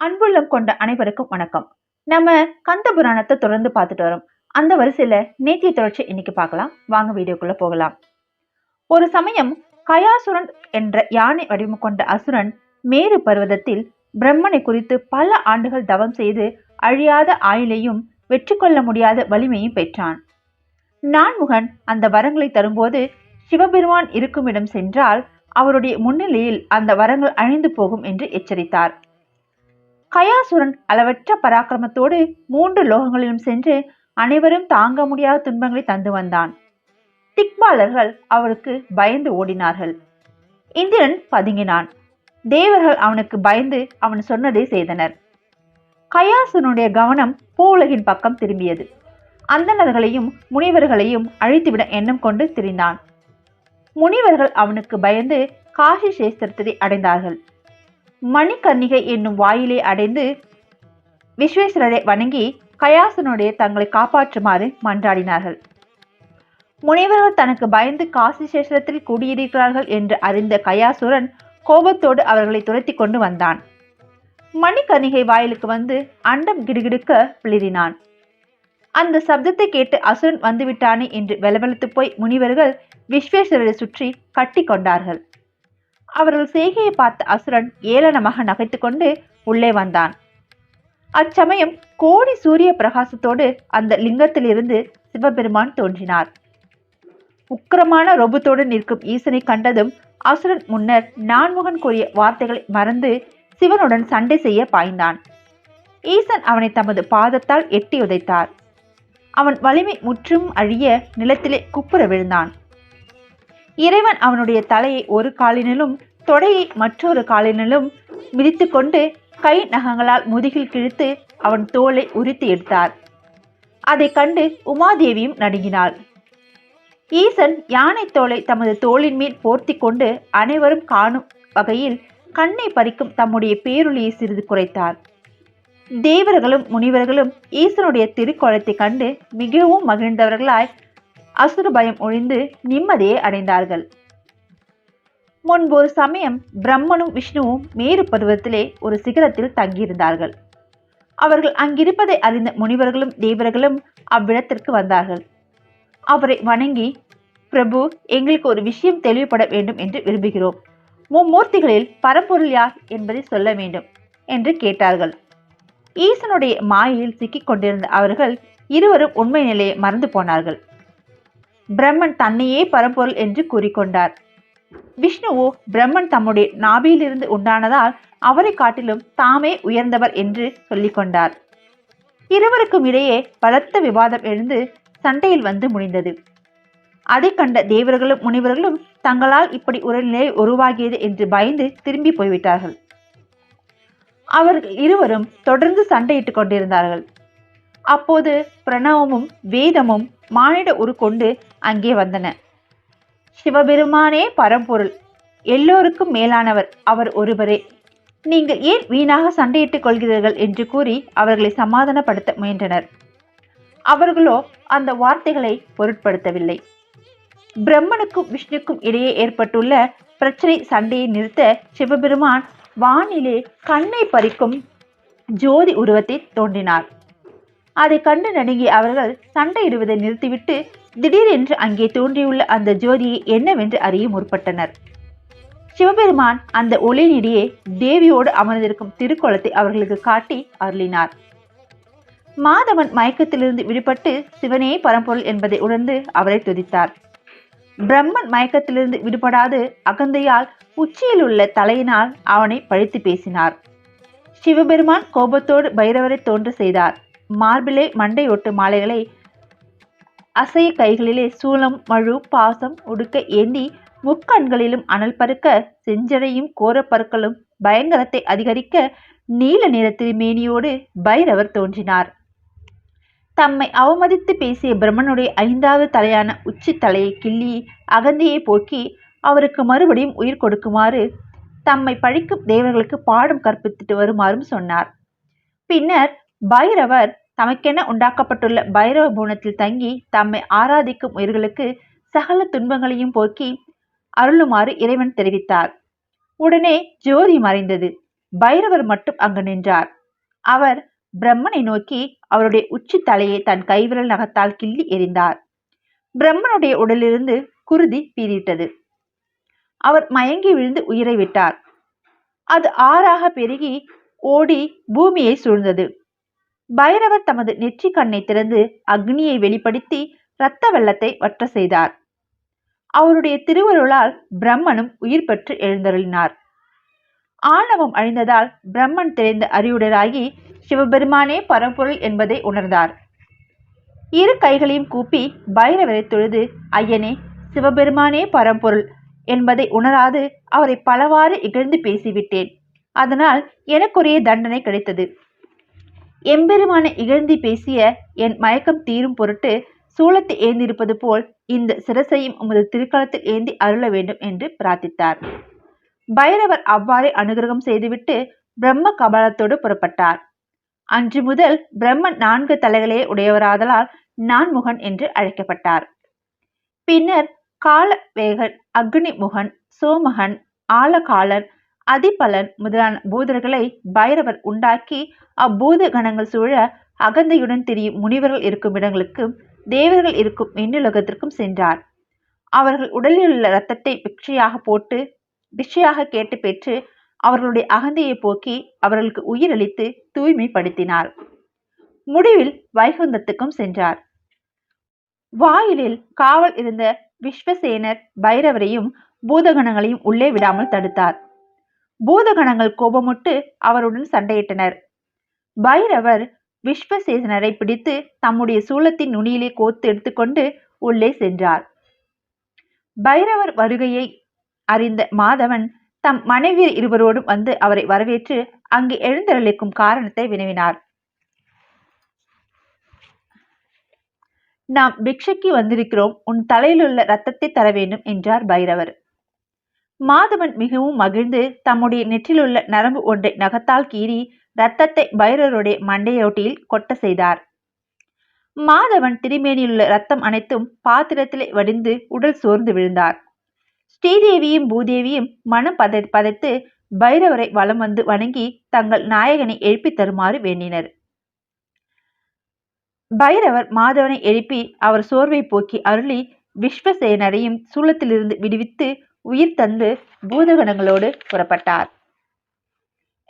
அன்புள்ளம் கொண்ட அனைவருக்கும் வணக்கம். நம்ம கந்த புராணத்தை தொடர்ந்து பார்த்துட்டு வரோம். அந்த வரிசையில நேத்திய தொடர்ச்சி இன்னைக்கு பார்க்கலாம். வாங்க வீடியோக்குள்ள போகலாம். ஒரு சமயம் கயாசுரன் என்ற யானை வடிவம் கொண்ட அசுரன் மேரு பர்வதத்தில் பிரம்மனை குறித்து பல ஆண்டுகள் தவம் செய்து அழியாத ஆயுளையும் வெற்றி கொள்ள முடியாத வலிமையும் பெற்றான். நான்முகன் அந்த வரங்களை தரும்போது சிவபெருமான் இருக்குமிடம் சென்றால் அவருடைய முன்னிலையில் அந்த வரங்கள் அழிந்து போகும் என்று எச்சரித்தார். கயாசுரன் அளவற்ற பராக்கிரமத்தோடு மூன்று லோகங்களிலும் சென்று அனைவரும் தாங்க முடியாத துன்பங்களை தந்து வந்தான். திக்பாலர்கள் அவருக்கு பயந்து ஓடினார்கள். இந்திரன் பதுங்கினான். தேவர்கள் அவனுக்கு பயந்து அவன் சொன்னதை செய்தனர். கயாசுரனுடைய கவனம் பூவுலகின் பக்கம் திரும்பியது. அந்தணர்களையும் முனிவர்களையும் அழித்துவிட எண்ணம் கொண்டு திரிந்தான். முனிவர்கள் அவனுக்கு பயந்து காசி சேஸ்திரத்தை அடைந்தார்கள். மணிக்கர்ணிகை என்னும் வாயிலை அடைந்து விஸ்வேஸ்வரரை வணங்கி கயாசனுடைய தங்களை காப்பாற்றுமாறு மன்றாடினார்கள். முனிவர்கள் தனக்கு பயந்து காசி சேஷத்தில் கூடியிருக்கிறார்கள் என்று அறிந்த கயாசுரன் கோபத்தோடு அவர்களை துரத்தி கொண்டு வந்தான். மணிக்கணிகை வாயிலுக்கு வந்து அண்டம் கிடுகிடுக்க பிளிரினான் அந்த சப்தத்தை கேட்டு அசுரன் வந்துவிட்டானே என்று வெலவெலத்து போய் முனிவர்கள் விஸ்வேஸ்வரரை சுற்றி கட்டி கொண்டார்கள். அவர்கள் செய்கையை பார்த்த அசுரன் ஏளனமாக நகைத்துக்கொண்டு உள்ளே வந்தான். அச்சமயம் கோடி சூரிய பிரகாசத்தோடு அந்த லிங்கத்திலிருந்து சிவபெருமான் தோன்றினார். உக்கிரமான ரொபத்தோடு நிற்கும் ஈசனை கண்டதும் அசுரன் முன்னர் நான்முகன் கூறிய வார்த்தைகளை மறந்து சிவனுடன் சண்டை செய்ய பாய்ந்தான். ஈசன் அவனை தமது பாதத்தால் எட்டி உதைத்தார். அவன் வலிமை முற்றும் அழிய நிலத்திலே குப்புற விழுந்தான். இறைவன் அவனுடைய தலையை ஒரு காலினிலும் தொடையை மற்றொரு காலினிலும் மிதித்து கொண்டு கை நகங்களால் முதுகில் கிழித்து அவன் தோலை உரித்து எடுத்தார். அதை கண்டு உமாதேவியும் நடுங்கினாள். ஈசன் யானை தோலை தமது தோளின் மேல் போர்த்தி கொண்டு அனைவரும் காணும் வகையில் கண்ணை பறிக்கும் தம்முடைய பேரொளியை சிறிது குறைத்தார். தேவர்களும் முனிவர்களும் ஈசனுடைய திருக்கோலத்தை கண்டு மிகவும் மகிழ்ந்தவர்களாய் அசுர பயம் ஒழிந்து நிம்மதியை அடைந்தார்கள். முன்பு ஒரு சமயம் பிரம்மனும் விஷ்ணுவும் மேரு பருவத்திலே ஒரு சிகரத்தில் தங்கியிருந்தார்கள். அவர்கள் அங்கிருப்பதை அறிந்த முனிவர்களும் தேவர்களும் அவ்விடத்திற்கு வந்தார்கள். அவரை வணங்கி பிரபு எங்களுக்கு ஒரு விஷயம் தெளிவுபட வேண்டும் என்று விரும்புகிறோம். மும்மூர்த்திகளில் பரம்பொருள் யார் என்பதை சொல்ல வேண்டும் என்று கேட்டார்கள். ஈசனுடைய மாயையில் சிக்கிக் கொண்டிருந்த அவர்கள் இருவரும் உண்மை நிலையை மறந்து போனார்கள். பிரம்மன் தன்னையே பரம்பொருள் என்று கூறிக்கொண்டார். விஷ்ணுவோ பிரம்மன் தம்முடைய நாபியிலிருந்து உண்டானதால் அவரை காட்டிலும் தாமே உயர்ந்தவர் என்று சொல்லிக் கொண்டார். இருவருக்கும் இடையே பலத்த விவாதம் எழுந்து சண்டையில் வந்து முடிந்தது. அதை கண்ட தேவர்களும் முனிவர்களும் தங்களால் இப்படி ஒரு நிலை உருவாகியது என்று பயந்து திரும்பி போய்விட்டார்கள். அவர்கள் இருவரும் தொடர்ந்து சண்டையிட்டுக் கொண்டிருந்தார்கள். அப்போது பிரணவமும் வேதமும் மானிட உரு கொண்டு அங்கே வந்தன. சிவபெருமானே பரம்பொருள் எல்லோருக்கும் மேலானவர் அவர் ஒருவரே. நீங்கள் ஏன் வீணாக சண்டையிட்டுக் கொள்கிறீர்கள் என்று கூறி அவர்களை சமாதானப்படுத்த முயன்றனர். அவர்களோ அந்த வார்த்தைகளை பொருட்படுத்தவில்லை. பிரம்மனுக்கும் விஷ்ணுக்கும் இடையே ஏற்பட்டுள்ள பிரச்சனை சண்டையை நிறுத்த சிவபெருமான் வானிலே கண்ணை பறிக்கும் ஜோதி உருவத்தை தோன்றினார் அதை கண்டு நடுங்கிய அவர்கள் சண்டையிடுவதை நிறுத்திவிட்டு திடீரென்று அங்கே தோன்றியுள்ள அந்த ஜோதியை என்னவென்று அறிய முற்பட்டனர். சிவபெருமான் அந்த ஒளியினிடையே தேவியோடு அமர்ந்திருக்கும் திருக்கோலத்தை அவர்களுக்கு காட்டி அருளினார். மாதவன் மயக்கத்திலிருந்து விடுபட்டு சிவனே பரம்பொருள் என்பதை உணர்ந்து அவரை துதித்தார். பிரம்மன் மயக்கத்திலிருந்து விடுபடாது அகந்தையால் உச்சியில் உள்ள தலையினால் அவனை பழித்து பேசினார். சிவபெருமான் கோபத்தோடு பைரவரை தோன்று செய்தார். மார்பிலே மண்டை ஒட்டு மாலைகளை அசைய கைகளிலே சூளம் மழு பாசம் உடுக்க ஏந்தி முக்கண்களிலும் அனல் பருக்க செஞ்சடையும் கோரப்பற்களும் பயங்கரத்தை அதிகரிக்க நீல நிற திருமேனியோடு பைரவர் தோன்றினார். தம்மை அவமதித்து பேசிய பிரம்மனுடைய ஐந்தாவது தலையான உச்சி தலையை கிள்ளி அகந்தியை போக்கி அவருக்கு மறுபடியும் உயிர் கொடுக்குமாறு தம்மை பழிக்கும் தேவர்களுக்கு பாடம் கற்பித்துட்டு வருமாறும் சொன்னார். பின்னர் பைரவர் தமக்கென உண்டாக்கப்பட்டுள்ள பைரவ பூனத்தில் தங்கி தம்மை ஆராதிக்கும் உயிர்களுக்கு சகல துன்பங்களையும் போக்கி அருளுமாறு இறைவன் தெரிவித்தார். உடனே ஜோதி மறைந்தது. பைரவர் மட்டும் அங்கு நின்றார். அவர் பிரம்மனை நோக்கி அவருடைய உச்சி தலையை தன் கைவிரல் நகத்தால் கிள்ளி எறிந்தார். பிரம்மனுடைய உடலிலிருந்து குருதி பீறிட்டது. அவர் மயங்கி விழுந்து உயிரை விட்டார். அது ஆறாக பெருகி ஓடி பூமியை சூழ்ந்தது. பைரவர் தமது நெற்றி கண்ணை திறந்து அக்னியை வெளிப்படுத்தி இரத்த வெள்ளத்தை வற்ற செய்தார். அவருடைய திருவருளால் பிரம்மனும் உயிர் பெற்று எழுந்தருளினார். ஆணவம் அழிந்ததால் பிரம்மன் தெரிந்த அறிவுடராகி சிவபெருமானே பரம்பொருள் என்பதை உணர்ந்தார். இரு கைகளையும் கூப்பி பைரவரை தொழுது ஐயனே சிவபெருமானே பரம்பொருள் என்பதை உணராது அவரை பலவாறு இகழ்ந்து பேசிவிட்டேன். அதனால் எனக்குரிய தண்டனை கிடைத்தது. எம்பெருமான இகழ்ந்தி பேசிய என் மயக்கம் தீரும் பொருட்டு சூலத்தை ஏந்திருப்பது போல் இந்த சிரசையும் உமது திருக்களத்தில் ஏந்தி அருள வேண்டும் என்று பிரார்த்தித்தார். பைரவர் அவ்வாறே அனுகிரகம் செய்துவிட்டு பிரம்ம கபாலத்தோடு புறப்பட்டார். அன்று முதல் பிரம்மன் நான்கு தலைகளே உடையவராதலால் நான்முகன் என்று அழைக்கப்பட்டார். பின்னர் காலவேகன் அக்னிமுகன் சோமகன் ஆலகாலன் அதிபலன் முதலான பூதர்களை பைரவர் உண்டாக்கி அப்பூத கணங்கள் சூழ அகந்தையுடன் திரியும் முனிவர்கள் இருக்கும் இடங்களுக்கும் தேவர்கள் இருக்கும் எண்ணுலகத்திற்கும் சென்றார். அவர்கள் உடலில் உள்ள இரத்தத்தை பிக்ஷையாக போட்டு பிக்ஷையாக கேட்டு பெற்று அவர்களுடைய அகந்தையை போக்கி அவர்களுக்கு உயிரளித்து தூய்மைப்படுத்தினார். முடிவில் வைகுந்தத்துக்கும் சென்றார். வாயிலில் காவல் இருந்த விஸ்வசேனர் பைரவரையும் பூதகணங்களையும் உள்ளே விடாமல் தடுத்தார். பூதகணங்கள் கோபமுட்டு அவருடன் சண்டையிட்டனர். பைரவர் விஸ்வசேசனரை பிடித்து தம்முடைய சூலத்தின் நுனியிலே கோத்து எடுத்துக்கொண்டு உள்ளே சென்றார். பைரவர் வருகையை அறிந்த மாதவன் தம் மனைவியர் இருவரோடும் வந்து அவரை வரவேற்று அங்கு எழுந்தருளிக்கும் காரணத்தை வினவினார். நாம் பிக்ஷைக்கு வந்திருக்கிறோம். உன் தலையிலுள்ள ரத்தத்தை தர வேண்டும் என்றார் பைரவர். மாதவன் மிகவும் மகிழ்ந்து தம்முடைய நெற்றிலுள்ள நரம்பு ஒன்றை நகத்தால் கீறி ரத்தத்தை பைரவருடைய மண்டையோட்டியில் கொட்ட செய்தார். மாதவன் திருமேனியிலுள்ள ரத்தம் அனைத்தும் பாத்திரத்திலே வடிந்து உடல் சோர்ந்து விழுந்தார். ஸ்ரீதேவியும் பூதேவியும் மனம் பதை பதைத்து பைரவரை வலம் வந்து வணங்கி தங்கள் நாயகனை எழுப்பி தருமாறு வேண்டினர். பைரவர் மாதவனை எழுப்பி அவர் சோர்வை போக்கி அருளி விஸ்வசேனரையும் சூலத்திலிருந்து விடுவித்து உயிர் தந்து பூதகணங்களோடு புறப்பட்டார்.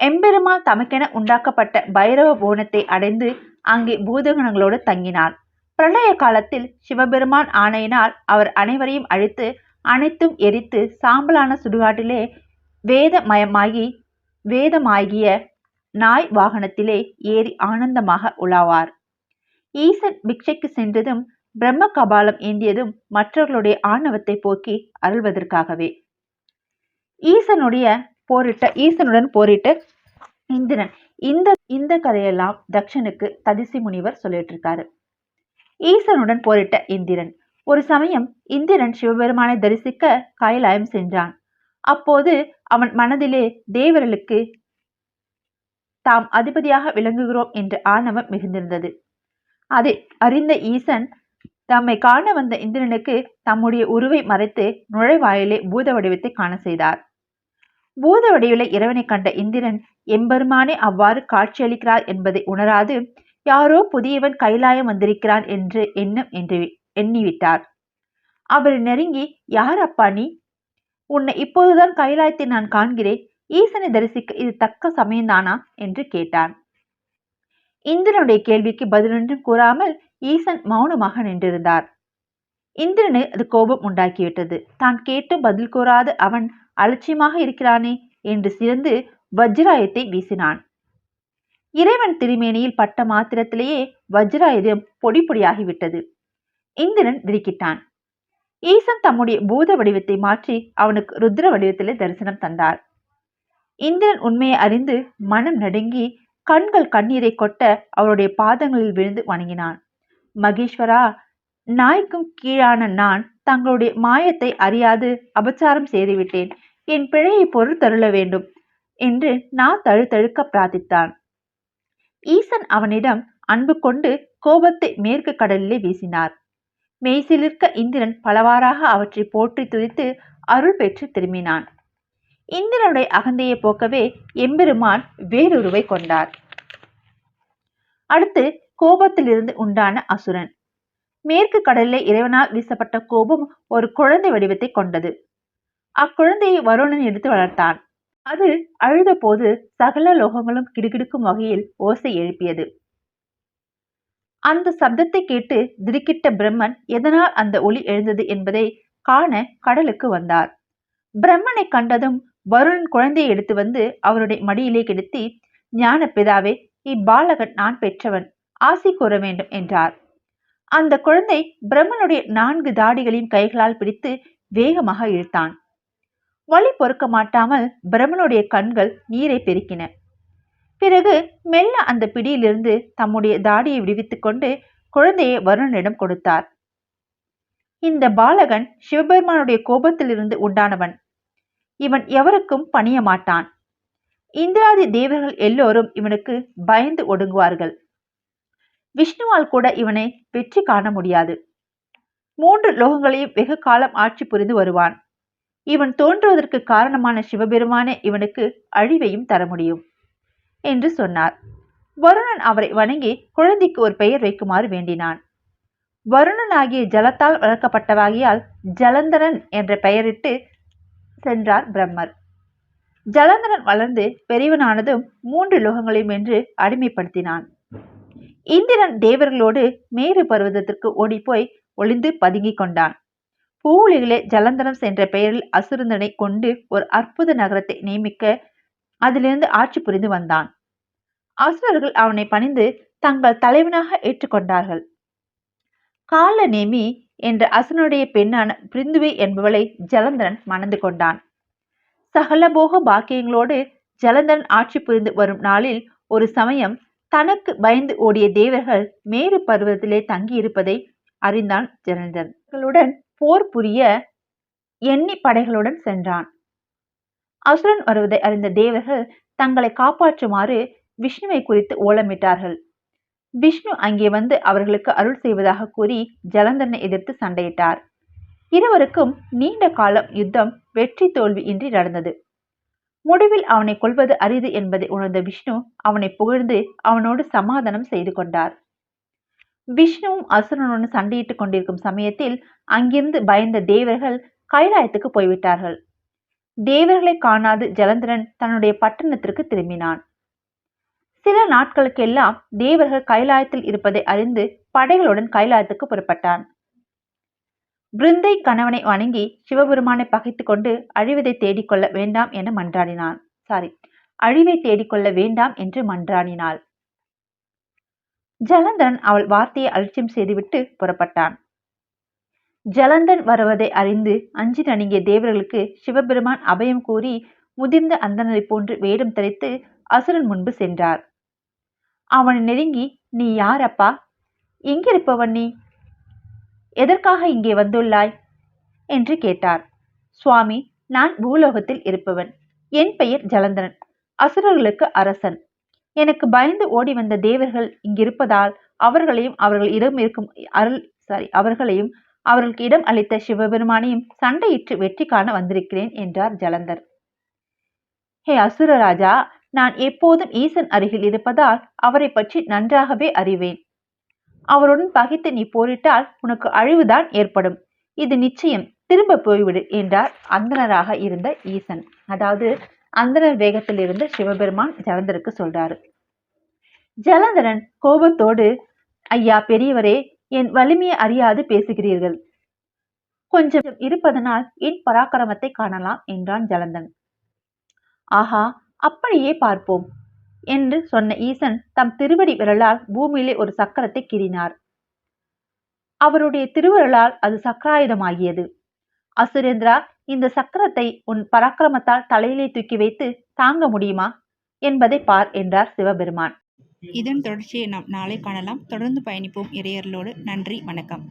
எம்பெருமாள் தமக்கென உண்டாக்கப்பட்ட பைரவ போனத்தை அடைந்து அங்கே பூதகணங்களோடு தங்கினார். பிரளய காலத்தில் சிவபெருமான் ஆணையினால் அவர் அனைவரையும் அழித்து அனைத்தும் எரித்து சாம்பலான சுடுகாட்டிலே வேதமயமாகி வேதமாகிய நாய் வாகனத்திலே ஏறி ஆனந்தமாக உலாவார். ஈசன் பிக்ஷைக்கு சென்றதும் பிரம்ம கபாலம் ஏந்தியதும் மற்றவர்களுடைய ஆணவத்தை போக்கி அருள்வதற்காகவே. ஈசனுடைய போரிட்ட ஈசனுடன் போரிட்ட இந்திரன் இந்த இந்த கதையெல்லாம் தக்ஷனுக்கு ததிசி முனிவர் சொல்லிட்டு இருக்காரு ஈசனுடன் போரிட்ட இந்திரன். ஒரு சமயம் இந்திரன் சிவபெருமானை தரிசிக்க கைலாயம் சென்றான். அப்போது அவன் மனதிலே தேவர்களுக்கு தாம் அதிபதியாக விளங்குகிறோம் என்ற ஆணவம் மிகுந்திருந்தது. அதை அறிந்த ஈசன் தம்மை காண வந்த இந்திரனுக்கு தம்முடைய உருவை மறைத்து நுழைவாயிலே பூத வடிவத்தை காண செய்தார். பூத வடிவில இறைவனை கண்ட இந்திரன் எம்பெருமானே அவ்வாறு காட்சியளிக்கிறார் என்பதை உணராது யாரோ புதியவன் கைலாயம் வந்திருக்கிறான் என்று எண்ணம் என்று எண்ணிவிட்டார். அவர் நெருங்கி யார் அப்பா நீ? உன்னை இப்போதுதான் கைலாயத்தை நான் காண்கிறேன். ஈசனை தரிசிக்க இது தக்க சமயம்தானா? என்று கேட்டான். இந்திரனுடைய கேள்விக்கு பதிலொன்றும் கூறாமல் ஈசன் மௌனமாக நின்றிருந்தார். இந்திரனு அது கோபம் உண்டாக்கிவிட்டது. தான் கேட்டு பதில் கூறாது அவன் அலட்சியமாக இருக்கிறானே என்று சிறந்து வஜ்ராயத்தை வீசினான். இறைவன் திருமேனியில் பட்ட மாத்திரத்திலேயே வஜ்ராயுதம் பொடி பொடியாகிவிட்டது இந்திரன் திடுக்கிட்டான். ஈசன் தம்முடைய பூத வடிவத்தை மாற்றி அவனுக்கு ருத்ர வடிவத்திலே தரிசனம் தந்தார். இந்திரன் உண்மையை அறிந்து மனம் நடுங்கி கண்கள் கண்ணீரை கொட்ட அவருடைய பாதங்களில் விழுந்து வணங்கினான். மகேஸ்வரா நாய்க்கும் கீழான நான் தங்களுடைய மாயத்தை அறியாது அபச்சாரம் செய்துவிட்டேன். என் பிழையை பொருள் வேண்டும் என்று நான் தழுத்தழுக்க பிரார்த்தித்தான். ஈசன் அவனிடம் அன்பு கொண்டு கோபத்தை மேற்கு கடலிலே வீசினார். மெய்சிலிருக்க இந்திரன் பலவாறாக அவற்றை போற்றி துதித்து அருள் பெற்று திரும்பினான். இந்திரனுடைய அகந்தையை போக்கவே எம்பெருமான் வேறொருவை கொண்டார். அடுத்து கோபத்திலிருந்து உண்டான அசுரன். மேற்கு கடலில் இறைவனால் வீசப்பட்ட கோபம் ஒரு குழந்தை வடிவத்தை கொண்டது. அக்குழந்தையை வருணன் எடுத்து வளர்த்தான். அது அழுத போது சகல லோகங்களும் கிடுகிடுக்கும் வகையில் ஓசை எழுப்பியது. அந்த சப்தத்தை கேட்டு திடுக்கிட்ட பிரம்மன் எதனால் அந்த ஒளி எழுந்தது என்பதை காண கடலுக்கு வந்தார். பிரம்மனை கண்டதும் வருணன் குழந்தையை எடுத்து வந்து அவருடைய மடியிலே கிடத்தி ஞான பிதாவே இப்பாலகன் நான் பெற்றவன் ஆசி கூற வேண்டும் என்றார். அந்த குழந்தை பிரம்மனுடைய நான்கு தாடிகளின் கைகளால் பிடித்து வேகமாக இழுத்தான். வழி பொறுக்க மாட்டாமல் பிரம்மனுடைய கண்கள் நீரை பெருக்கின. பிறகு மெல்ல அந்த பிடியிலிருந்து தம்முடைய தாடியை விடுவித்துக் கொண்டு குழந்தையை வருணனிடம் கொடுத்தார். இந்த பாலகன் சிவபெருமானுடைய கோபத்திலிருந்து உண்டானவன். இவன் எவருக்கும் பணிய மாட்டான். இந்திராதி தேவர்கள் எல்லோரும் இவனுக்கு பயந்து ஒடுங்குவார்கள். விஷ்ணுவால் கூட இவனை வெற்றி காண முடியாது. மூன்று லோகங்களையும் வெகு காலம் ஆட்சி புரிந்து வருவான். இவன் தோன்றுவதற்கு காரணமான சிவபெருமானே இவனுக்கு அழிவையும் தர முடியும் என்று சொன்னார். வருணன் அவரை வணங்கி குழந்தைக்கு ஒரு பெயர் வைக்குமாறு வேண்டினான். வருணன் ஆகிய ஜலத்தால் வளர்க்கப்பட்டவாகியால் ஜலந்தரன் என்ற பெயரிட்டு சென்றார் பிரம்மர். ஜலந்தரன் வளர்ந்து பெரியவனானதும் மூன்று லோகங்களையும் என்று அடிமைப்படுத்தினான். இந்திரன் தேவர்களோடு மேரு பர்வதத்திற்கு ஓடிப்போய் ஒளிந்து பதுங்கிக் கொண்டான். பூவுலிகளே ஜலந்தரம் சென்ற பெயரில் அசுரந்தனை கொண்டு ஒரு அற்புத நகரத்தை நியமிக்க அதிலிருந்து ஆட்சி புரிந்து வந்தான். அசுரர்கள் அவனை பணிந்து தங்கள் தலைவனாக ஏற்றுக்கொண்டார்கள். கால நேமி என்ற அசுரனுடைய பெண்ணான பிரிந்துவை என்பவளை ஜலந்தரன் மணந்து கொண்டான். சகலபோக பாக்கியங்களோடு ஜலந்தரன் ஆட்சி புரிந்து வரும் நாளில் ஒரு சமயம் தனக்கு பயந்து ஓடிய தேவர்கள் மேறு பருவத்திலே தங்கியிருப்பதை அறிந்தான் ஜலந்தரன் போர் புரிய எண்ணி படைகளுடன் சென்றான். அசுரன் வருவதை அறிந்த தேவர்கள் தங்களை காப்பாற்றுமாறு விஷ்ணுவை குறித்து ஓலமிட்டார்கள். விஷ்ணு அங்கே வந்து அவர்களுக்கு அருள் செய்வதாக கூறி ஜலந்தரனை எதிர்த்து சண்டையிட்டார். இருவருக்கும் நீண்ட காலம் யுத்தம் வெற்றி தோல்வி இன்றி நடந்தது. முடிவில் அவனை கொள்வது அரிது என்பதை உணர்ந்த விஷ்ணு அவனை புகழ்ந்து அவனோடு சமாதானம் செய்து கொண்டார். விஷ்ணுவும் அசுரனுடன் சண்டையிட்டுக் கொண்டிருக்கும் சமயத்தில் அங்கிருந்து பயந்த தேவர்கள் கைலாயத்துக்கு போய்விட்டார்கள். தேவர்களை காணாது ஜலந்திரன் தன்னுடைய பட்டணத்திற்கு திரும்பினான். சில நாட்களுக்கெல்லாம் தேவர்கள் கைலாயத்தில் இருப்பதை அறிந்து படைகளுடன் கைலாயத்துக்கு புறப்பட்டான். பிருந்தை கணவனை வணங்கி சிவபெருமானை பகைத்து கொண்டு அழிவதை தேடிக்கொள்ள வேண்டாம் என மன்றாடினான். சாரி அழிவை தேடிக்கொள்ள வேண்டாம் என்று மன்றாடினாள். ஜலந்தன் அவள் வார்த்தையை அலட்சியம் செய்துவிட்டு புறப்பட்டான். ஜலந்தன் வருவதை அறிந்து அஞ்சி நணுங்கிய தேவர்களுக்கு சிவபெருமான் அபயம் கூறி முதிர்ந்த அந்தனரை போன்று வேடம் தரித்து அசுரன் முன்பு சென்றார். அவனை நெருங்கி நீ யார் அப்பா? எங்கிருப்பவன் நீ? எதற்காக இங்கே வந்துள்ளாய்? என்று கேட்டார். சுவாமி நான் பூலோகத்தில் இருப்பவன். என் பெயர் ஜலந்தரன் அசுரர்களுக்கு அரசன். எனக்கு பயந்து ஓடி வந்த தேவர்கள் இங்கிருப்பதால் அவர்களையும் அவர்கள் இடம் இருக்கும் அருள் சாரி அவர்களையும் அவர்களுக்கு இடம் அளித்த சிவபெருமானையும் சண்டையிட்டு வெற்றி காண வந்திருக்கிறேன் என்றார் ஜலந்தர். ஹே அசுரராஜா நான் எப்போதும் ஈசன் அருகில் இருப்பதால் அவரை பற்றி நன்றாகவே அறிவேன். அவருடன் பகைத்து நீ போரிட்டால் உனக்கு அழிவுதான் ஏற்படும். இது நிச்சயம். திரும்ப போய்விடு என்றார் அந்தனராக இருந்த ஈசன். அதாவது அந்தனர் வேகத்தில் இருந்து சிவபெருமான் ஜலந்தருக்கு சொல்றாரு. ஜலந்தரன் கோபத்தோடு ஐயா பெரியவரே என் வலிமையை அறியாது பேசுகிறீர்கள். கொஞ்சம் இருப்பதனால் என் பராக்கிரமத்தை காணலாம் என்றான் ஜலந்தன். ஆஹா அப்படியே பார்ப்போம். என்று சொன்ன ஈசன் தம் திருவடி விரலால் பூமியிலே ஒரு சக்கரத்தை கிரினார் அவருடைய திருவிரலால் அது சக்கராயுதமாகியது. அசுரேந்திரா இந்த சக்கரத்தை உன் பராக்கிரமத்தால் தலையிலே தூக்கி வைத்து தாங்க முடியுமா? என்பதை பார் என்றார் சிவபெருமான். இதன் தொடர்ச்சியை நாம் நாளை காணலாம். தொடர்ந்து பயணிப்போம் இறையர்களோடு. நன்றி வணக்கம்.